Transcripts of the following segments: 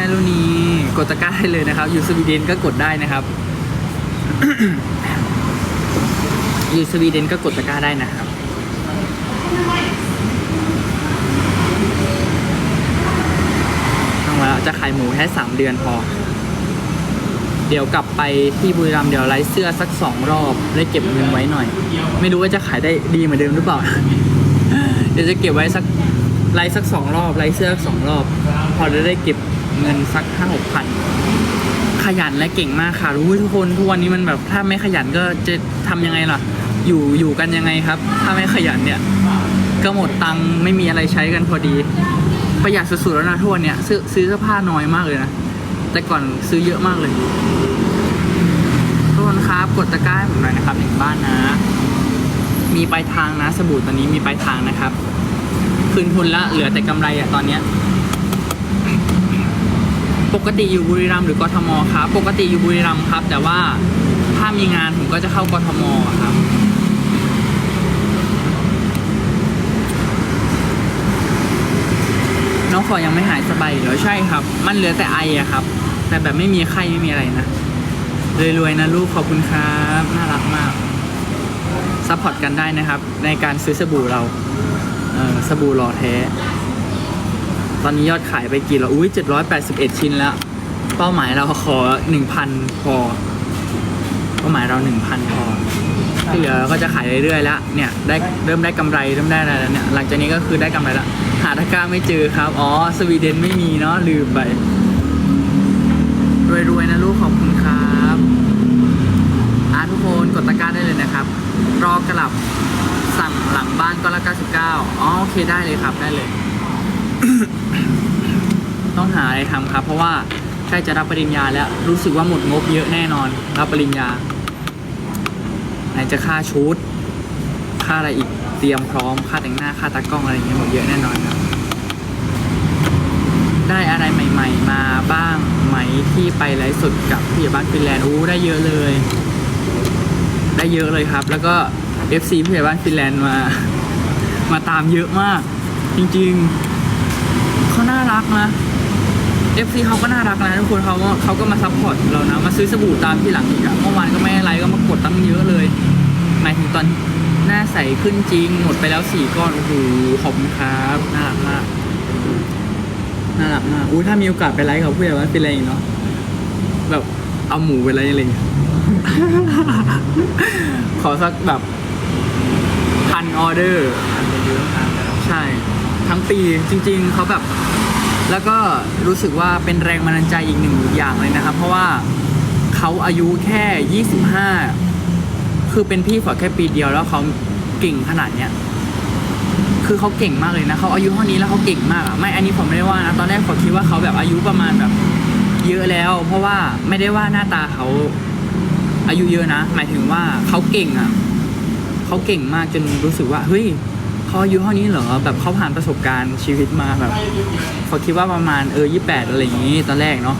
แมลูนีกดตะกร้าได้เลยนะครับ อยู่สวีเดนก็กดได้นะครับ อยู่สวีเดนก็กดตะกร้าได้นะครับต้องแล้วจะขายหมูแค่สามเดือนพอ เดี๋ยวกลับไปที่บุรีรัมย์เดี๋ยวไลฟ์เสื้อสักสองรอบได้เก็บเงินไว้หน่อย ไม่รู้ว่าจะขายได้ดีเหมือนเดิมหรือเปล่า เดี๋ยวจะเก็บไว้สักไลฟ์สักสองรอบไลฟ์เสื้อสักสองรอบ พอจะได้เก็บ เงินสักห้าหกพันขยันและเก่งมากค่ะรู้ทุกคนทุกวันนี้มันแบบถ้าไม่ขยันก็จะทำยังไงล่ะ อยู่อยู่กันยังไงครับ ถ้าไม่ขยันเนี่ยก็หมดตังค์ไม่มีอะไรใช้กันพอดี ประหยัดสุดๆแล้วนะทุกวันเนี่ยซื้อซื้อเสื้อผ้าน้อยมากเลยนะแต่ก่อนซื้อเยอะมากเลยทุกคนครับกดตะกร้าผมหน่อยนะครับถึงบ้านนะ มีปลายทางนะสบู่ตัวนี้มีปลายทางนะครับ คืนทุนละเหลือแต่กำไรอะตอนเนี้ย ปกติอยู่บุรีรัมย์หรือกทมครับ ปกติอยู่บุรีรัมย์ครับ แต่ว่าถ้ามีงานผมก็จะเข้ากทมครับ น้องฟอยังไม่หายสบายเหรอใช่ครับ มันเหลือแต่ไออะครับ แต่แบบไม่มีไข้ไม่มีอะไรนะรวยๆนะลูกขอบคุณครับน่ารักมากซัพพอร์ตกันได้นะครับ ในการซื้อสบู่เราเออสบู่หล่อแท้ ตอนนี้ยอดขายไปกี่แล้วอุ้ย781 ชิ้นแล้ว เป้าหมายเราขอ 1,000 พอ เป้าหมายเรา 1,000 พอที่เหลือก็จะขายเรื่อยๆแล้วเนี่ยได้เริ่มได้กำไรเริ่มได้อะไรแล้วเนี่ยหลังจากนี้ก็คือได้กำไรแล้วหาตะกร้าไม่เจอครับอ๋อสวีเดนไม่มีเนาะลืมไปรวยๆนะลูกขอบคุณครับอาทุกคนกดตะกร้าได้เลยนะครับ รอกลับสั่งหลังบ้านก็ละ99อ๋อโอเคได้เลยครับได้เลย ต้องหาอะไรทำครับ เพราะว่าใกล้จะรับปริญญาแล้ว รู้สึกว่าหมดงบเยอะแน่นอน รับปริญญาไหนจะค่าชุด ค่าอะไรอีกเตรียมพร้อมค่าแต่งหน้าค่าตากล้องอะไรอย่างเงี้ยหมดเยอะแน่นอนครับ ได้อะไรใหม่ ๆ มาบ้างไหมที่ไปไลฟ์สดกับพี่บ้านฟินแลนด์อู้ได้เยอะเลย ได้เยอะเลยครับ แล้วก็ FC พี่บ้านฟินแลนด์มา มาตามเยอะมาก จริง ๆ น่ารักนะ FC เขาก็น่ารักนะทุกคนเขาก็เขาก็มาซัพพอร์ตเรานะ มาซื้อสบู่ตามที่หลังอีกอะเมื่อวานก็ไม่อะไรก็มากดตั้งเยอะเลย หมายถึงตอนหน้าใสขึ้นจริง หมดไปแล้วสี่ก้อนโอ้โหขอบคุณครับน่ารักมากน่ารักมากอุ้ยถ้ามีโอกาสไปไลฟ์กับผู้ใหญ่บ้านเป็นอะไรเนาะแบบเอาหมูไปไลฟ์อะไรอย่างเงี้ยขอสักแบบพันออเดอร์ใช่ ทั้งปีจริง ๆเขาแบบ แล้วก็รู้สึกว่าเป็นแรงบันดาลใจอีกหนึ่งอย่างเลยนะครับ เพราะว่าเขาอายุแค่ 25 คือเป็นพี่ฝอแค่ปีเดียวแล้วเขาเก่งขนาดเนี้ยคือเขาเก่งมากเลยนะเขาอายุเท่านี้แล้วเขาเก่งมากอะไม่อันนี้ผมไม่ได้ว่านะตอนแรกผมคิดว่าเขาแบบอายุประมาณแบบเยอะแล้ว เพราะว่าไม่ได้ว่าหน้าตาเขาอายุเยอะนะ หมายถึงว่าเขาเก่งอะเขาเก่งมากจนรู้สึกว่าเฮ้ย เขาอายุเท่านี้เหรอแบบเขาผ่านประสบการณ์ชีวิตมาแบบเขาคิดว่าประมาณเออยี่แปดอะไรอย่างนี้ตอนแรกเนาะ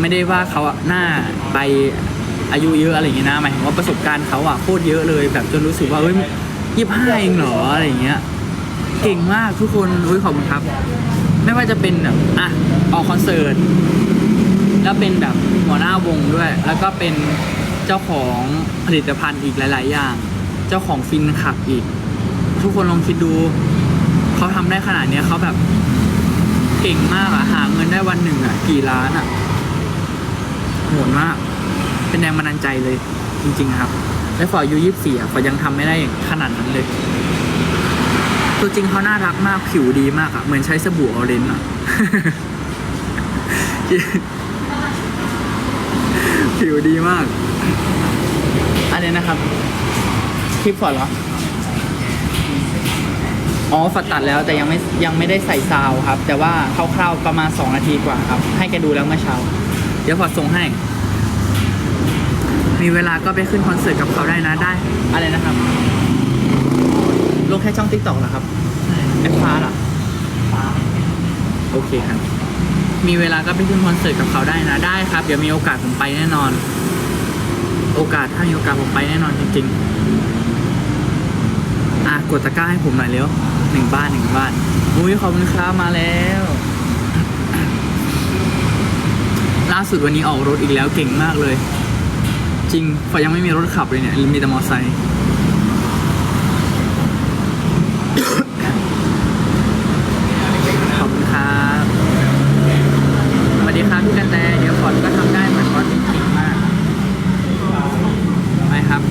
ไม่ได้ว่าเขาอะหน้าไปอายุเยอะอะไรอย่างงี้นะหมายถึงว่าประสบการณ์เขาอะโคตรเยอะเลย แบบจนรู้สึกว่าเฮ้ยยี่ห้าเองเหรออะไรอย่างเงี้ยเก่งมากทุกคนอุ้ยขอบคุณครับ ไม่ว่าจะเป็นแบบอะออกคอนเสิร์ตแล้วเป็นแบบหัวหน้าวงด้วย แล้วก็เป็นเจ้าของผลิตภัณฑ์อีกหลาย ๆ อย่าง เจ้าของฟินขับอีก ทุกคนลองคิดดู เขาทำได้ขนาดเนี้ยเขาแบบเก่งมากอะหาเงินได้วันหนึ่งอะกี่ล้านอะโหดมาก เป็นแรงบันดาลใจเลย จริง ๆ ครับ และฝออายุยี่สิบสี่อะฝอยังทำไม่ได้ขนาดนั้นเลย ตัวจริงเขาน่ารักมากผิวดีมากอะเหมือนใช้สบู่ออเรนจ์อะผิวดีมาก อะไรนะครับ คลิปฝอเหรอ อ๋อฝอดตัดแล้วแต่ยังไม่ยังไม่ได้ใส่ซาวครับ แต่ว่าคร่าวๆประมาณ 2 นาทีกว่าครับ ให้แกดูแล้วเมื่อเช้า เดี๋ยวฝอดส่งให้ มีเวลาก็ไปขึ้นคอนเสิร์ตกับเขาได้นะได้ อะไรนะครับลงแค่ช่องติ๊กต็อกเหรอครับแอปฟ้าเหรอโอเคครับ มีเวลาก็ไปขึ้นคอนเสิร์ตกับเขาได้นะได้ครับ เดี๋ยวมีโอกาสผมไปแน่นอน โอกาสถ้ามีโอกาสผมไปแน่นอนจริง ๆ กดตะกร้าให้ผมหน่อยเร็วหนึ่งบ้านหนึ่งบ้านอุ้ยขอบคุณครับมาแล้ว ล่าสุดวันนี้ออกรถอีกแล้วเก่งมากเลย จริงฝอยังไม่มีรถขับเลยเนี่ยมีแต่มอไซค์ ขอบคุณครับสวัสดีครับพี่กันแตเดี๋ยวฟอร์ดก็ทำได้เหมือนฟอร์ดจริงๆมากไปครับ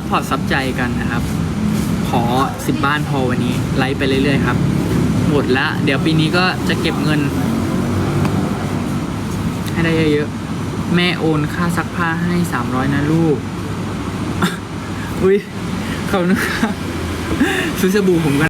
ซัพพอร์ตซับใจกันนะครับ ขอสิบบ้านพอวันนี้ ไลฟ์ไปเรื่อยๆครับ หมดละ เดี๋ยวปีนี้ก็จะเก็บเงิน ให้ได้เยอะๆ แม่โอนค่าซักผ้าให้สามร้อยนะลูก อุ้ยเขอบคุณครับซื้อสบู่ผมกัน